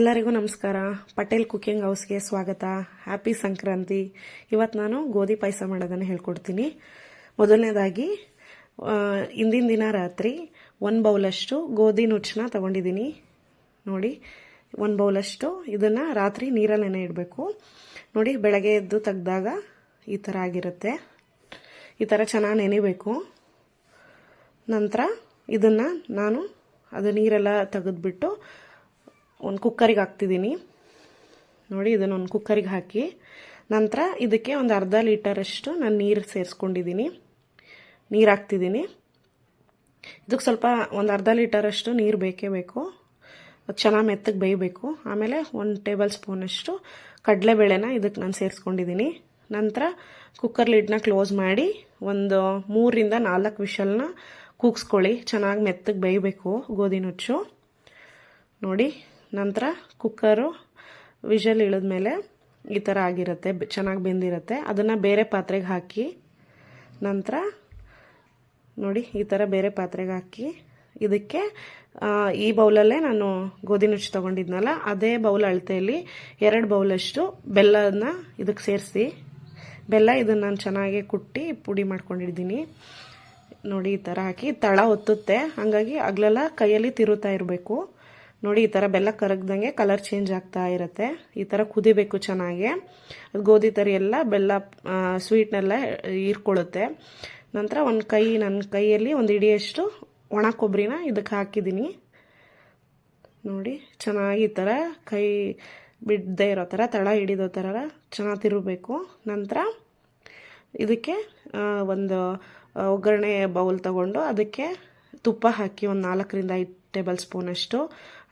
ಎಲ್ಲರಿಗೂ ನಮಸ್ಕಾರ. ಪಟೇಲ್ ಕುಕಿಂಗ್ ಹೌಸ್ಗೆ ಸ್ವಾಗತ. ಹ್ಯಾಪಿ ಸಂಕ್ರಾಂತಿ. ಇವತ್ತು ನಾನು ಗೋಧಿ ಪಾಯಸ ಮಾಡೋದನ್ನು ಹೇಳ್ಕೊಡ್ತೀನಿ. ಮೊದಲನೇದಾಗಿ ಹಿಂದಿನ ದಿನ ರಾತ್ರಿ ಒಂದು ಬೌಲಷ್ಟು ಗೋಧಿ ನುಚ್ಚನ್ನ ತಗೊಂಡಿದ್ದೀನಿ ನೋಡಿ ಒನ್ ಬೌಲಷ್ಟು ಇದನ್ನು ರಾತ್ರಿ ನೀರಲ್ಲಿ ಇಡಬೇಕು. ನೋಡಿ, ಬೆಳಗ್ಗೆ ಎದ್ದು ತೆಗ್ದಾಗ ಈ ಥರ ಆಗಿರುತ್ತೆ. ಈ ಥರ ಚೆನ್ನಾಗಿ ನೆನಿಬೇಕು. ನಂತರ ಇದನ್ನು ನಾನು ಅದು ನೀರೆಲ್ಲ ತೆಗೆದ್ಬಿಟ್ಟು ಒಂದು ಕುಕ್ಕರಿಗೆ ಹಾಕ್ತಿದ್ದೀನಿ ನೋಡಿ, ಇದನ್ನು ಒಂದು ಕುಕ್ಕರಿಗೆ ಹಾಕಿ, ನಂತರ ಇದಕ್ಕೆ ಒಂದು ಅರ್ಧ ಲೀಟರಷ್ಟು ನಾನು ನೀರು ಸೇರಿಸ್ಕೊಂಡಿದ್ದೀನಿ ನೀರು ಹಾಕ್ತಿದ್ದೀನಿ ಇದಕ್ಕೆ ಸ್ವಲ್ಪ ಒಂದು ಅರ್ಧ ಲೀಟರಷ್ಟು ನೀರು ಬೇಕೇ ಬೇಕು. ಅದು ಚೆನ್ನಾಗಿ ಮೆತ್ತಗೆ ಬೇಯಬೇಕು. ಆಮೇಲೆ ಒಂದು ಟೇಬಲ್ ಸ್ಪೂನಷ್ಟು ಕಡಲೆಬೇಳೆನ ಇದಕ್ಕೆ ನಾನು ಸೇರಿಸ್ಕೊಂಡಿದ್ದೀನಿ ನಂತರ ಕುಕ್ಕರ್ ಲಿಡ್ನ ಕ್ಲೋಸ್ ಮಾಡಿ ಒಂದು ಮೂರರಿಂದ ನಾಲ್ಕು ವಿಷಲ್ನ ಕೂಗಿಸ್ಕೊಳ್ಳಿ. ಚೆನ್ನಾಗಿ ಮೆತ್ತಗೆ ಬೇಯಬೇಕು ಗೋಧಿ ನುಚ್ಚು. ನೋಡಿ ನಂತರ ಕುಕ್ಕರು ವಿಷಲ್ ಇಳಿದ್ಮೇಲೆ ಈ ಥರ ಆಗಿರುತ್ತೆ ಚೆನ್ನಾಗಿ ಬೆಂದಿರುತ್ತೆ. ಅದನ್ನು ಬೇರೆ ಪಾತ್ರೆಗೆ ಹಾಕಿ ನಂತರ ನೋಡಿ ಈ ಥರ ಬೇರೆ ಪಾತ್ರೆಗೆ ಹಾಕಿ ಇದಕ್ಕೆ ಈ ಬೌಲಲ್ಲೇ ನಾನು ಗೋಧಿ ನುಚ್ಚು ತೊಗೊಂಡಿದ್ನಲ್ಲ, ಅದೇ ಬೌಲ್ ಅಳತೆಯಲ್ಲಿ ಎರಡು ಬೌಲಷ್ಟು ಬೆಲ್ಲನ ಇದಕ್ಕೆ ಸೇರಿಸಿ, ಬೆಲ್ಲ ಇದನ್ನು ನಾನು ಚೆನ್ನಾಗಿ ಕುಟ್ಟಿ ಪುಡಿ ಮಾಡ್ಕೊಂಡಿದ್ದೀನಿ. ನೋಡಿ ಈ ಥರ ಹಾಕಿ, ತಳ ಒತ್ತುತ್ತೆ. ಹಾಗಾಗಿ ಅಗ್ಲೆಲ್ಲ ಕೈಯಲ್ಲಿ ತಿರುತ್ತಾ ಇರಬೇಕು. ನೋಡಿ, ಈ ಥರ ಬೆಲ್ಲ ಕರಗ್ದಂಗೆ ಕಲರ್ ಚೇಂಜ್ ಆಗ್ತಾ ಇರುತ್ತೆ. ಈ ಥರ ಕುದಿಬೇಕು ಚೆನ್ನಾಗಿ. ಅದು ಗೋಧಿ ಥರ ಎಲ್ಲ ಬೆಲ್ಲ ಸ್ವೀಟ್ನೆಲ್ಲ ಹೀರ್ಕೊಳ್ಳುತ್ತೆ. ನಂತರ ಒಂದು ಕೈ ನನ್ನ ಕೈಯಲ್ಲಿ ಒಂದು ಇಡಿಯಷ್ಟು ಒಣ ಕೊಬ್ಬರಿನ ಇದಕ್ಕೆ ಹಾಕಿದ್ದೀನಿ ನೋಡಿ, ಚೆನ್ನಾಗಿ ಈ ಥರ ಕೈ ಬಿಡ್ದೇ ಇರೋ ಥರ ತಳ ಹಿಡಿದೋ ಥರ ಚೆನ್ನಾಗಿ ತಿರುಗಬೇಕು. ನಂತರ ಇದಕ್ಕೆ ಒಂದು ಒಗ್ಗರಣೆ ಬೌಲ್ ತಗೊಂಡು ಅದಕ್ಕೆ ತುಪ್ಪ ಹಾಕಿ ಒಂದು ನಾಲ್ಕರಿಂದ ಐದು ಟೇಬಲ್ ಸ್ಪೂನಷ್ಟು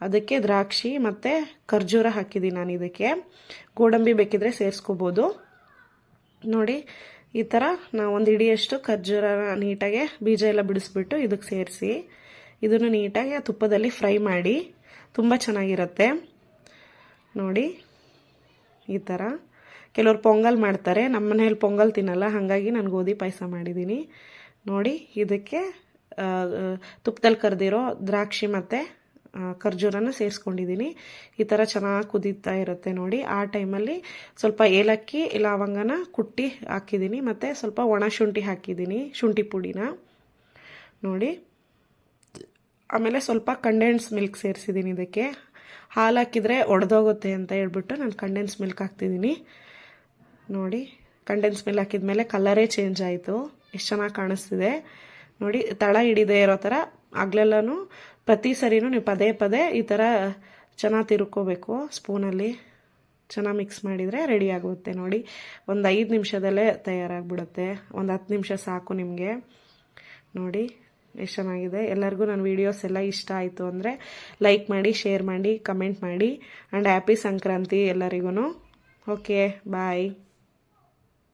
ಅದಕ್ಕೆ ದ್ರಾಕ್ಷಿ ಮತ್ತು ಖರ್ಜೂರ ಹಾಕಿದ್ದೀನಿ ನಾನು ಇದಕ್ಕೆ. ಗೋಡಂಬಿ ಬೇಕಿದ್ರೆ ಸೇರಿಸ್ಕೋಬೋದು. ನೋಡಿ, ಈ ಥರ ನಾವು ಒಂದು ಇಡಿಯಷ್ಟು ಖರ್ಜೂರ ನೀಟಾಗಿ ಬೀಜ ಎಲ್ಲ ಬಿಡಿಸ್ಬಿಟ್ಟು ಇದಕ್ಕೆ ಸೇರಿಸಿ, ಇದನ್ನು ನೀಟಾಗಿ ಆ ತುಪ್ಪದಲ್ಲಿ ಫ್ರೈ ಮಾಡಿ, ತುಂಬ ಚೆನ್ನಾಗಿರುತ್ತೆ. ನೋಡಿ, ಈ ಥರ ಕೆಲವರು ಪೊಂಗಲ್ ಮಾಡ್ತಾರೆ ನಮ್ಮ ಮನೇಲಿ ಪೊಂಗಲ್ ತಿನ್ನಲ್ಲ, ಹಾಗಾಗಿ ನಾನು ಗೋಧಿ ಪಾಯಸ ಮಾಡಿದ್ದೀನಿ ನೋಡಿ, ಇದಕ್ಕೆ ತುಪ್ಪದಲ್ಲಿ ಕರೆದಿರೋ ದ್ರಾಕ್ಷಿ ಮತ್ತು ಖರ್ಜೂರನ ಸೇರಿಸ್ಕೊಂಡಿದ್ದೀನಿ ಈ ಥರ ಚೆನ್ನಾಗಿ ಕುದೀತಾ ಇರುತ್ತೆ ನೋಡಿ. ಆ ಟೈಮಲ್ಲಿ ಸ್ವಲ್ಪ ಏಲಕ್ಕಿ ಲವಂಗನ ಕುಟ್ಟಿ ಹಾಕಿದ್ದೀನಿ ಮತ್ತು ಸ್ವಲ್ಪ ಒಣ ಶುಂಠಿ ಹಾಕಿದ್ದೀನಿ ಶುಂಠಿ ಪುಡಿನ. ನೋಡಿ. ಆಮೇಲೆ ಸ್ವಲ್ಪ ಕಂಡೆನ್ಸ್ ಮಿಲ್ಕ್ ಸೇರಿಸಿದ್ದೀನಿ ಇದಕ್ಕೆ. ಹಾಲು ಹಾಕಿದರೆ ಒಡೆದೋಗುತ್ತೆ ಅಂತ ಹೇಳ್ಬಿಟ್ಟು ನಾನು ಕಂಡೆನ್ಸ್ ಮಿಲ್ಕ್ ಹಾಕ್ತಿದ್ದೀನಿ ನೋಡಿ. ಕಂಡೆನ್ಸ್ ಮಿಲ್ಕ್ ಹಾಕಿದ ಮೇಲೆ ಕಲರೇ ಚೇಂಜ್ ಆಯಿತು. ಎಷ್ಟು ಚೆನ್ನಾಗಿ ಕಾಣಿಸ್ತಿದೆ. ನೋಡಿ, ತಳ ಹಿಡಿದೆ ಇರೋ ಥರ ಆಗ್ಲೆಲ್ಲನೂ ಪ್ರತಿ ಸರಿನೂ ನೀವು ಪದೇ ಪದೇ ಈ ಥರ ಚೆನ್ನಾಗಿ ತಿರ್ಕೋಬೇಕು ಸ್ಪೂನಲ್ಲಿ. ಚೆನ್ನಾಗಿ ಮಿಕ್ಸ್ ಮಾಡಿದರೆ ರೆಡಿ ಆಗುತ್ತೆ ನೋಡಿ. ಒಂದು ಐದು ನಿಮಿಷದಲ್ಲೇ ತಯಾರಾಗಿಬಿಡುತ್ತೆ. ಒಂದು ಹತ್ತು ನಿಮಿಷ ಸಾಕು ನಿಮಗೆ. ನೋಡಿ, ಎಷ್ಟು ಚೆನ್ನಾಗಿದೆ. ಎಲ್ಲರಿಗೂ ನನ್ನ ವೀಡಿಯೋಸ್ ಎಲ್ಲ ಇಷ್ಟ ಆಯಿತು ಅಂದರೆ ಲೈಕ್ ಮಾಡಿ ಶೇರ್ ಮಾಡಿ ಕಮೆಂಟ್ ಮಾಡಿ ಆ್ಯಂಡ್ ಹ್ಯಾಪಿ ಸಂಕ್ರಾಂತಿ ಎಲ್ಲರಿಗೂ ಓಕೆ ಬಾಯ್